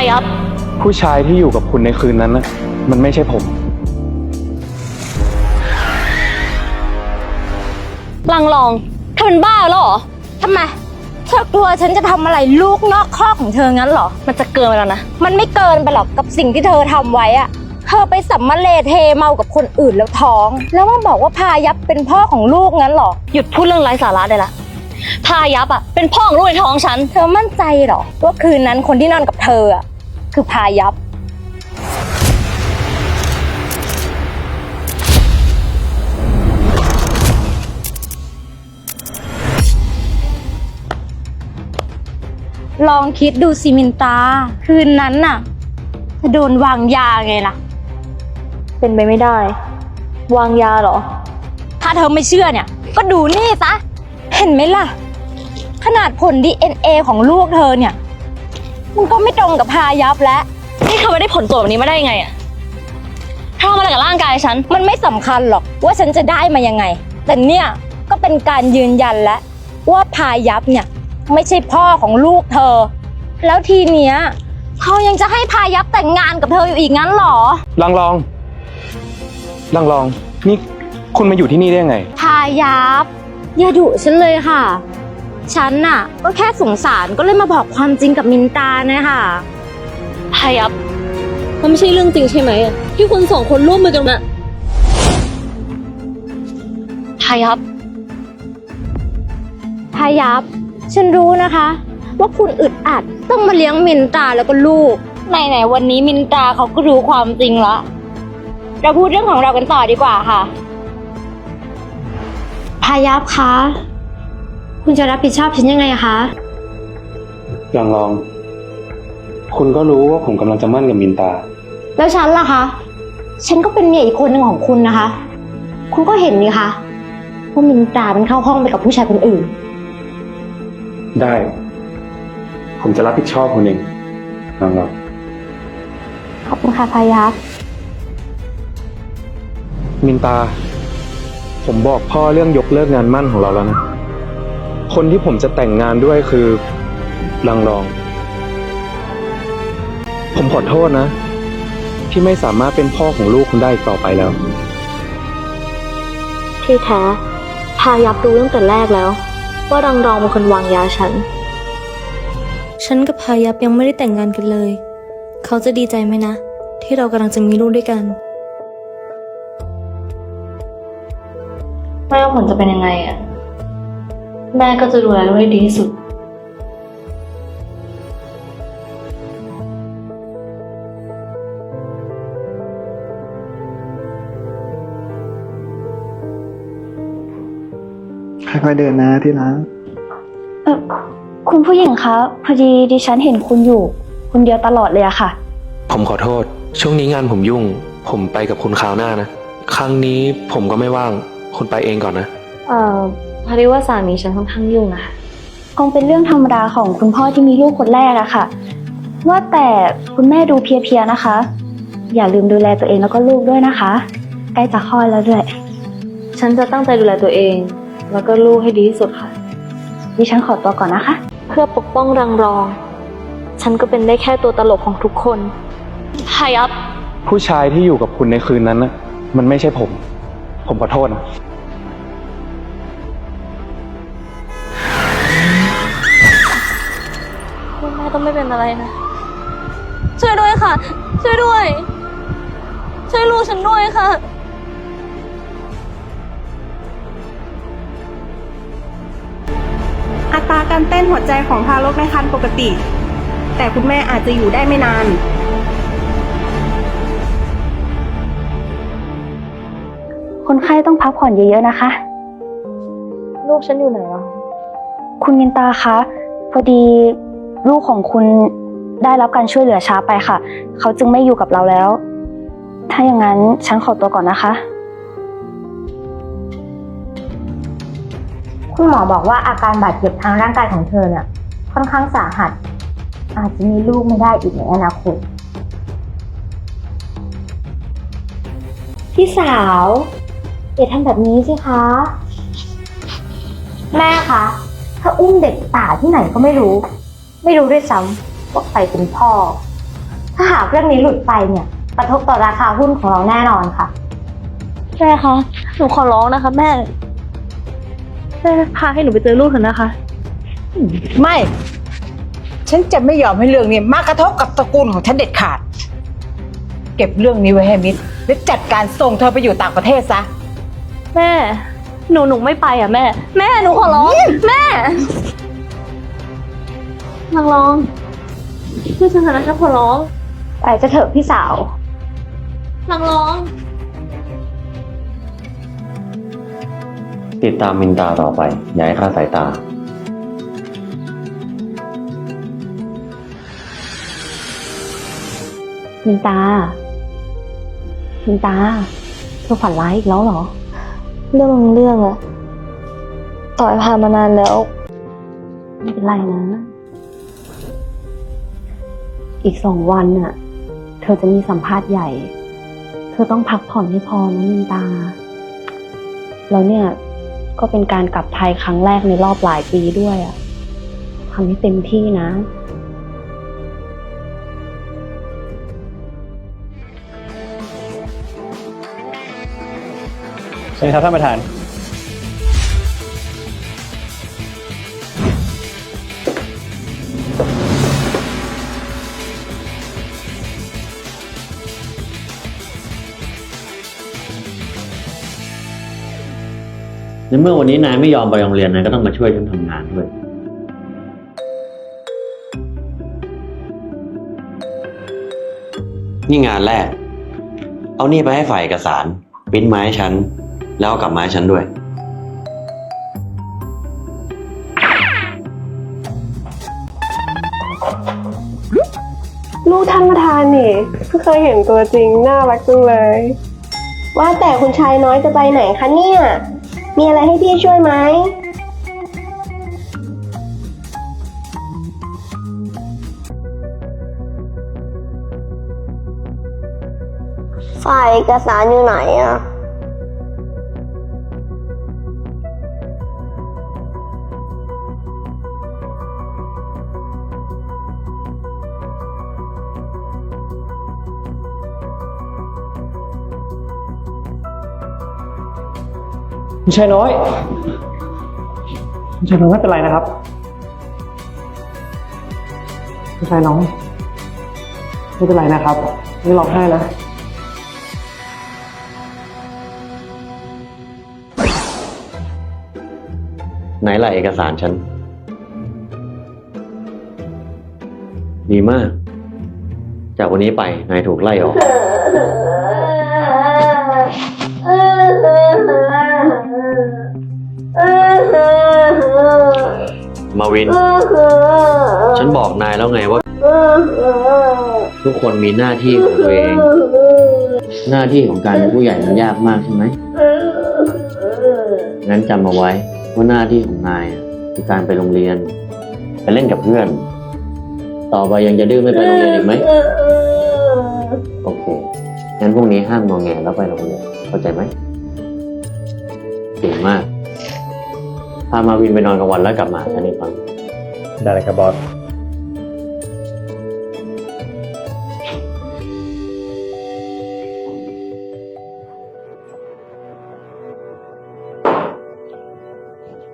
ายับ ผู้ชายที่อยู่กับคุณในคืนนั้นนะมันไม่ใช่ผม ลังลองเธอเป็นบ้าแล้วเหรอทำไมเธอกลัวฉันจะทำอะไรลูกนอกข้อกของเธองั้นเหรอ มันจะเกินไปแล้วนะ มันไม่เกินไปหรอกกับสิ่งที่เธอทำไว้อะเธอไปสัมมาเลเทเมากับคนอื่นแล้วท้อง แล้วมาบอกว่าพายับเป็นพ่อของลูกงั้นเหรอ หยุดพูดเรื่องไร้สาระได้ละ พายับอะ เป็นพ่อของลูกในท้องฉัน เธอมั่นใจเหรอว่าคืนนั้นคนที่นอนกับเธออะ คือพายับ ลองคิดดูสิมินตา คืนนั้นน่ะจะโดนวางยาไงล่ะ เป็นไปไม่ได้ วางยาเหรอ ถ้าเธอไม่เชื่อเนี่ย ก็ดูนี่ซะ เห็นไหมล่ะ ขนาดผล DNA ของลูกเธอเนี่ย มันก็ไม่ตรงกับพายับแล้วนี่เธอไม่ได้ผลตรวจแบบนี้มาได้ยังไงอะเธอทำอะไรกับร่างกายฉัน มันไม่สำคัญหรอกว่าฉันจะได้มายังไง แต่เนี่ยก็เป็นการยืนยันแล้วว่าพายับเนี่ยไม่ใช่พ่อของลูกเธอ แล้วทีเนี้ยเขายังจะให้พายับแต่งงานกับเธออยู่อีกงั้นเหรอ ลังลองลังลอง นี่คุณมาอยู่ที่นี่ได้ยังไง พายับอย่าดุฉันเลยค่ะ ฉันน่ะ ก็แค่สงสารก็เลยมาบอกความจริงกับมินตานะคะพายับมันไม่ใช่เรื่องจริงใช่ไหมอะที่คุณสองคนร่วมมือกันมาพายับพายับ ฉันรู้นะคะ ว่าคุณอึดอัดต้องมาเลี้ยงมินตาแล้วก็ลูกไหนๆวันนี้มินตาเขาก็รู้ความจริงละเราพูดเรื่องของเรากันต่อดีกว่าค่ะพายับคะ คุณจะรับผิดชอบฉันยังไงคะลังลอง คุณก็รู้ว่าผมกำลังจะมั่นกับมินตา แล้วฉันล่ะคะ ฉันก็เป็นเมียอีกคนหนึ่งของคุณนะคะ คุณก็เห็นนี่คะว่ามินตามันเข้าห้องไปกับผู้ชายคนอื่น ได้ ผมจะรับผิดชอบคุณเองลังลองขอบคุณค่ะพายับมินตา ผมบอกพ่อเรื่องยกเลิกงานมั่นของเราแล้วนะ คนที่ผมจะแต่งงานด้วยคือลังรอง ผมขอโทษนะ ที่ไม่สามารถเป็นพ่อของลูกคุณได้อีกต่อไปแล้ว ที่แท้พายับรู้ตั้งแต่แรกแล้ว ว่ารังรองเป็นคนวางยาฉัน ฉันกับพายับยังไม่ได้แต่งงานกันเลย เขาจะดีใจไหมนะ ที่เรากำลังจะมีลูกด้วยกันไม่ว่าผลจะเป็นยังไงอะ แม่ก็จะดูแลลูกให้ดีที่สุด ค่อยๆเดินนะที่รักเออคุณผู้หญิงคะพอดีดิฉันเห็นคุณอยู่คนเดียวตลอดเลยอะค่ะ ผมขอโทษ ช่วงนี้งานผมยุ่ง ผมไปกับคุณคราวหน้านะ ครั้งนี้ผมก็ไม่ว่าง คุณไปเองก่อนนะ เอ่อ พอดีว่าสามีฉันค่อนข้างยุ่งนะคะคงเป็นเรื่องธรรมดาของคุณพ่อที่มีลูกคนแรกอะค่ะ ว่าแต่คุณแม่ดูเพลียๆนะคะ อย่าลืมดูแลตัวเองแล้วก็ลูกด้วยนะคะ ใกล้จะคลอดแล้วด้วย ฉันจะตั้งใจดูแลตัวเอง แล้วก็ลูกให้ดีที่สุดค่ะ ดิฉันขอตัวก่อนนะคะ เพื่อปกป้องรังรอง ฉันก็เป็นได้แค่ตัวตลกของทุกคนพายับผู้ชายที่อยู่กับคุณในคืนนั้นนะมันไม่ใช่ผม ผมขอโทษนะ องไม่เป็นอะไรนะ ช่วยด้วยค่ะ ช่วยด้วย ช่วยลูกฉันด้วยค่ะ อัตราการเต้นหัวใจของทารกในครรภ์ปกติ แต่คุณแม่อาจจะอยู่ได้ไม่นาน คนไข้ต้องพักผ่อนเยอะๆนะคะ ลูกฉันอยู่ไหนวะคุณมินตาคะ พอดี ลูกของคุณได้รับการช่วยเหลือช้าไปค่ะ เขาจึงไม่อยู่กับเราแล้ว ถ้าอย่างนั้นฉันขอตัวก่อนนะคะ คุณหมอบอกว่าอาการบาดเจ็บทางร่างกายของเธอเนี่ยค่อนข้างสาหัส อาจจะมีลูกไม่ได้อีกในอนาคต พี่สาวอย่าทำแบบนี้สิคะ แม่คะ ถ้าอุ้มเด็กป่าที่ไหนก็ไม่รู้ ไม่รู้ด้วยซ้ำว่าใครเป็นพ่อ ถ้าหากเรื่องนี้หลุดไปเนี่ย กระทบต่อราคาหุ้นของเราแน่นอนค่ะ แม่คะหนูขอร้องนะคะ แม่แม่พาให้หนูไปเจอลูกเถอะนะคะ ไม่ ฉันจะไม่ยอมให้เรื่องนี้มากระทบกับตระกูลของฉันเด็ดขาด เก็บเรื่องนี้ไว้ให้มิดและจัดการส่งเธอไปอยู่ต่างประเทศซะ แม่ หนูหนูไม่ไปอะแม่ แม่หนูขอร้อง แม่ นางร้องช่วยฉันเถอะนะฉันขอร้องไปจะเถอะพี่สาว นางร้อง ติดตามมินตาต่อไปอย่าให้คลาดสายตา มินตา มินตาเธอฝันร้ายอีกแล้วเหรอ เรื่องบางเรื่องอะต่อยผ่านมานานแล้ว ไม่เป็นไรนะ อีกสองวันน่ะ เธอจะมีสัมภาษณ์ใหญ่ เธอต้องพักผ่อนให้พอนะมินตา แล้วเนี่ยก็เป็นการกลับไทยครั้งแรกในรอบหลายปีด้วยอะทำให้เต็มที่นะ ใช่ครับท่านประธาน ในเมื่อวันนี้นายไม่ยอมไปโรงเรียนนายก็ต้องมาช่วยฉันทำงานด้วย นี่งานแรก เอานี่ไปให้ฝ่ายเอกสารปริ้นไม้ฉัน แล้วเอากลับมาให้ฉันด้วย ลูกท่านประธานนี่เพิ่งเคยเห็นตัวจริง น่ารักจังเลย ว่าแต่คุณชายน้อยจะไปไหนคะเนี่ย มีอะไรให้พี่ช่วยไหม ฝ่ายเอกสารอยู่ไหนอะ คุณชายน้อย คุณชายน้อยไม่เป็นไรนะครับ คุณชายน้อยไม่เป็นไรนะครับ ไม่ร้องไห้นะไหนล่ะเอกสารฉัน ดีมาก จากวันนี้ไปนายถูกไล่ออก มาวิน ฉันบอกนายแล้วไงว่า ทุกคนมีหน้าที่ของตัวเอง หน้าที่ของการเป็นผู้ใหญ่มันยากมากใช่ไหมงั้นจำเอาไว้ว่าหน้าที่ของนายอะคือการไปโรงเรียน ไปเล่นกับเพื่อน ต่อไปยังจะดื้อไม่ไปโรงเรียนอีกไหมโอเคงั้นพรุ่งนี้ห้ามงอแงแล้วไปโรงเรียนเข้าใจไหมเก่งมาก พามาวินไปนอนกลางวันแล้วกลับมาหาฉันอีกครั้งได้เลยครับบอส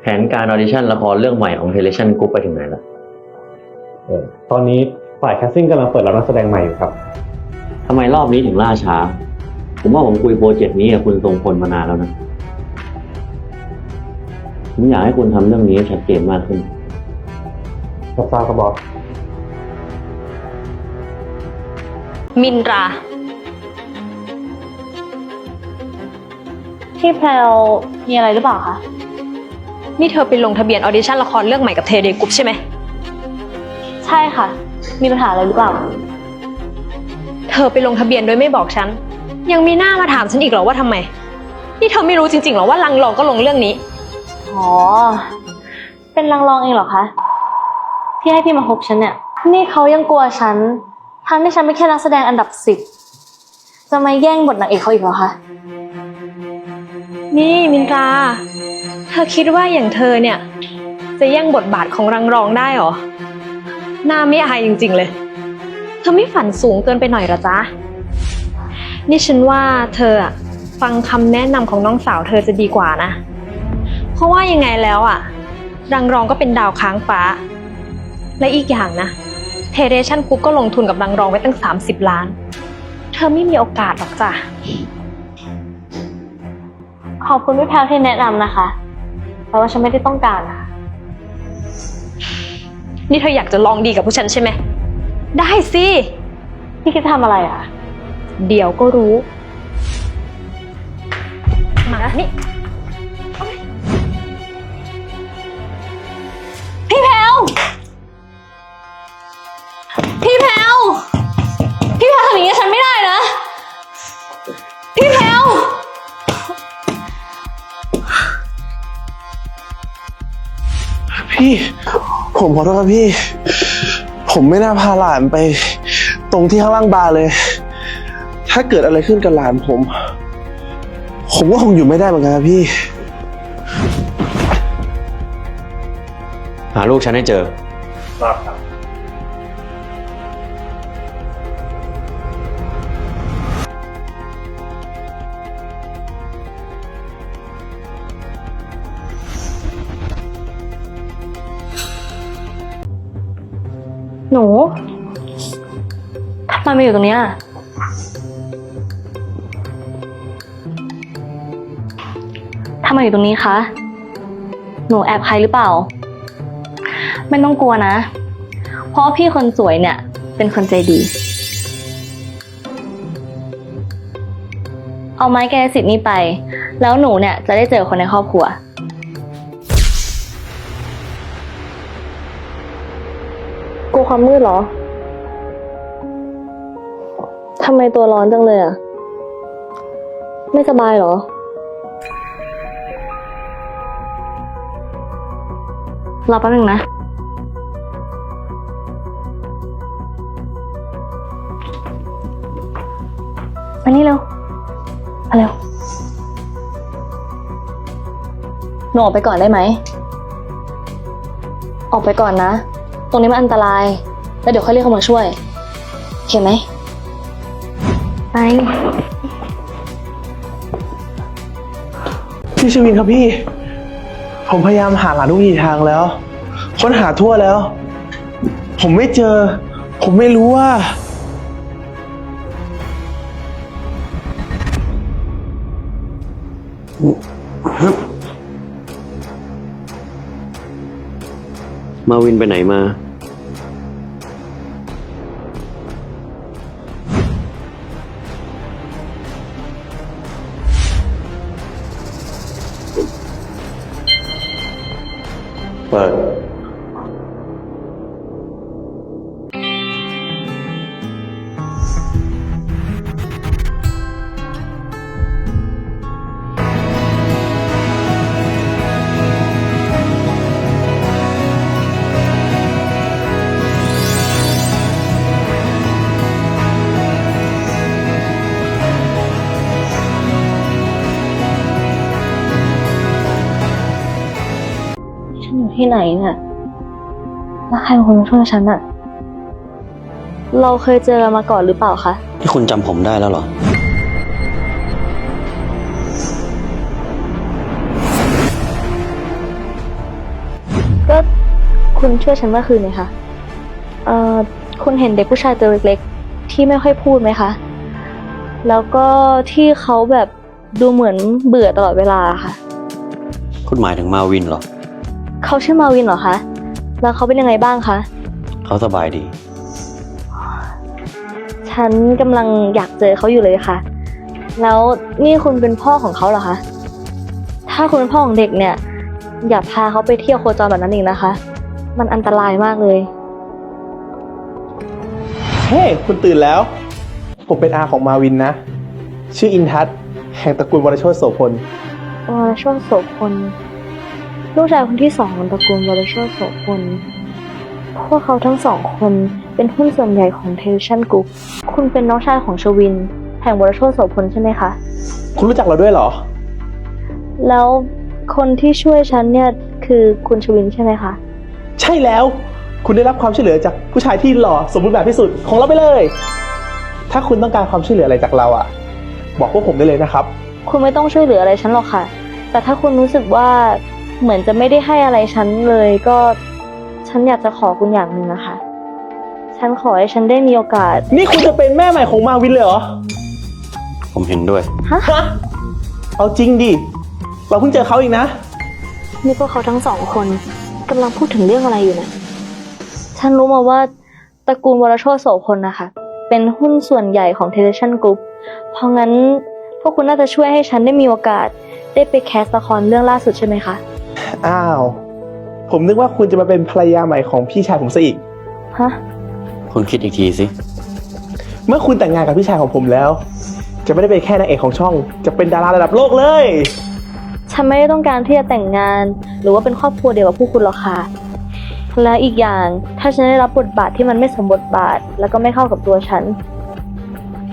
แผนการออดิชั่นละครเรื่องใหม่ของเทเลชันกรุ๊ปไปถึงไหนแล้วเออตอนนี้ฝ่ายแคสซิ่งกำลังเปิดรับนักแสดงใหม่อยู่ครับ ทำไมรอบนี้ถึงล่าช้า ผมว่าผมคุยโปรเจกต์นี้กับคุณทรงพลมานานแล้วนะ ผมอยากให้คุณทำเรื่องนี้ให้ชัดเจนมากขึ้น รับทราบครับบอส มินตราพี่แพลวมีอะไรหรือเปล่าคะ นี่เธอไปลงทะเบียนออดิชั่นละครเรื่องใหม่กับเทเดกรุ๊ปใช่ไหม ใช่ค่ะ มีปัญหาอะไรหรือเปล่า เธอไปลงทะเบียนโดยไม่บอกฉัน ยังมีหน้ามาถามฉันอีกเหรอว่าทำไม นี่เธอไม่รู้จริงๆเหรอว่าลังรองก็ลงเรื่องนี้ อ๋อ เป็นรางรองเองเหรอคะ ที่ให้พี่มาคบฉันเนี่ย นี่เขายังกลัวฉันทั้งที่ฉันเป็นแค่นักแสดงอันดับสิบ จะมาแย่งบทนางเอกเขาอีกเหรอคะ นี่มินตราเธอคิดว่าอย่างเธอเนี่ย จะแย่งบทบาทของรังรองได้เหรอ หน้าไม่อายจริง ๆ เลย เธอไม่ฝันสูงเกินไปหน่อยหรอจ๊ะ นี่ฉันว่าเธออะฟังคำแนะนำของน้องสาวเธอจะดีกว่านะ เพราะว่ายังไงแล้วอะรังรองก็เป็นดาวค้างฟ้า และอีกอย่างนะเทเรชันกรุ๊ปก็ลงทุนกับรังรองไว้ตั้ง 30 ล้าน เธอไม่มีโอกาสหรอกจ้ะ ขอบคุณพี่แพลวที่แนะนำนะคะแต่ว่าฉันไม่ได้ต้องการนะคะนี่เธออยากจะลองดีกับผู้ฉันใช่ไหม ได้สิ พี่คิดทำอะไรอะ เดี๋ยวก็รู้ มานี่ พี่ ผมขอโทษครับพี่ ผมไม่น่าพาหลานไป ตรงที่ข้างล่างบาร์เลย ถ้าเกิดอะไรขึ้นกับหลานผม ผมก็คงอยู่ไม่ได้เหมือนกันครับพี่ หาลูกฉันให้เจอรัก หนูทำไมมาอยู่ตรงเนี้ยทำไมอยู่ตรงนี้คะ หนูแอบใครหรือเปล่า ไม่ต้องกลัวนะ เพราะพี่คนสวยเนี่ย เป็นคนใจดี เอาไม้แกสิทธิ์นี้ไป แล้วหนูเนี่ยจะได้เจอคนในครอบครัว ความมืดเหรอ ทำไมตัวร้อนจังเลยอะ ไม่สบายเหรอ รอแป๊บนึงนะ มานี่เร็ว มาเร็วหนูออกไปก่อนได้ไหม ออกไปก่อนนะ ตรงนี้มันอันตราย แล้วเดี๋ยวค่อยเรียกเขามาช่วยโอเคไหม ไป พี่ชวินครับพี่ ผมพยายามหาหลานทุกทีทางแล้ว ค้นหาทั่วแล้ว ผมไม่เจอ ผมไม่รู้ว่า มาวินไปไหนมา เปิ ฉันอยู่ที่ไหนเนี่ยแล้วใครเป็นคนมาช่วยฉันอะเราเคยเจอกันมาก่อนหรือเปล่าคะที่คุณจำผมได้แล้วเหรอ ก็คุณช่วยฉันเมื่อคืนนี่คะเอ่อคุณเห็นเด็กผู้ชายตัวเล็กๆ ที่ไม่ค่อยพูดไหมคะ แล้วก็ที่เขาแบบดูเหมือนเบื่อตลอดเวลาค่ะ คุณหมายถึงมาวินเหรอ เขาชื่อมาวินเหรอคะ แล้วเขาเป็นยังไงบ้างคะ เขาสบายดี ฉันกำลังอยากเจอเขาอยู่เลยค่ะ แล้วนี่คุณเป็นพ่อของเขาเหรอคะ ถ้าคุณเป็นพ่อของเด็กเนี่ย อย่าพาเขาไปเที่ยวโคจรแบบนั้นอีกนะคะ มันอันตรายมากเลย เฮ้คุณตื่นแล้ว ผมเป็นอาของมาวินนะ ชื่ออินทัศน์แห่งตระกูลวรโชติโสพลวรโชติโสพล ลูกชายคนที่สองของตระกูลวรโชติโสพลพวกเขาทั้งสองคนเป็นหุ้นส่วนใหญ่ของเทลชันกรุ๊ปคุณเป็นน้องชายของชวิน แห่งวรโชติโสพลใช่ไหมคะ คุณรู้จักเราด้วยเหรอ แล้วคนที่ช่วยฉันเนี่ยคือคุณชวินใช่ไหมคะ ใช่แล้ว คุณได้รับความช่วยเหลือจากผู้ชายที่หล่อสมบูรณ์แบบที่สุดของเราไปเลย ถ้าคุณต้องการความช่วยเหลืออะไรจากเราอะบอกพวกผมได้เลยนะครับ คุณไม่ต้องช่วยเหลืออะไรฉันหรอกค่ะ แต่ถ้าคุณรู้สึกว่า เหมือนจะไม่ได้ให้อะไรฉันเลยก็ฉันอยากจะขอคุณอย่างหนึ่งนะคะ ฉันขอให้ฉันได้มีโอกาส นี่คุณจะเป็นแม่ใหม่ของมาวินเลยเหรอ ผมเห็นด้วย ฮะเอาจริงดิ เราเพิ่งเจอเขาอีกนะ นี่พวกเขาทั้งสองคนกำลังพูดถึงเรื่องอะไรอยู่นะ ฉันรู้มาว่าตระกูลวรโชตโสพลนะคะ เป็นหุ้นส่วนใหญ่ของเทเลชันกรุ๊ปเพราะงั้นพวกคุณน่าจะช่วยให้ฉันได้มีโอกาส ได้ไปแคสละครเรื่องล่าสุดใช่ไหมคะ อ้าว ผมนึกว่าคุณจะมาเป็นภรรยาใหม่ของพี่ชายผมซะอีก ฮะ คุณคิดอีกทีสิ เมื่อคุณแต่งงานกับพี่ชายของผมแล้ว จะไม่ได้เป็นแค่นางเอกของช่อง จะเป็นดาราระดับโลกเลย ฉันไม่ได้ต้องการที่จะแต่งงาน หรือว่าเป็นครอบครัวเดียวกับพวกคุณหรอกค่ะ แล้วอีกอย่างถ้าฉันได้รับบทบาทที่มันไม่สมบทบาท แล้วก็ไม่เข้ากับตัวฉัน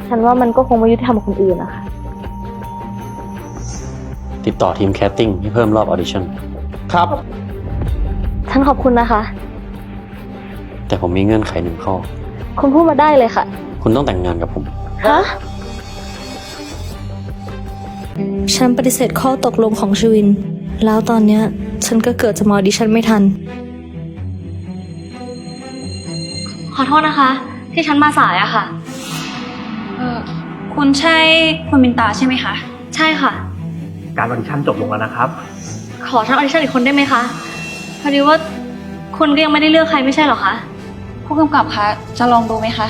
ฉันว่ามันก็คงไม่ยุติธรรมกับคนอื่นนะคะ ติดต่อทีมแคสติ้งให้เพิ่มรอบออดิชั่น ครับ ฉันขอบคุณนะคะ แต่ผมมีเงื่อนไขหนึ่งข้อ คุณพูดมาได้เลยค่ะ คุณต้องแต่งงานกับผม ฮะ ฉันปฏิเสธข้อตกลงของชวิน แล้วตอนเนี้ย ฉันก็เกิดจะมาออดิชั่นไม่ทัน ขอโทษนะคะ ที่ฉันมาสายอะค่ะ เออคุณใช่คุณมินตาใช่ไหมคะ ใช่ค่ะ การออดิชั่นจบลงแล้วนะครับ ขอฉันออดิชั่นอีกคนได้ไหมคะพอดีว่าคุณก็ยังไม่ได้เลือกใครไม่ใช่เหรอคะ ผู้กำกับคะ จะลองดูไหมคะ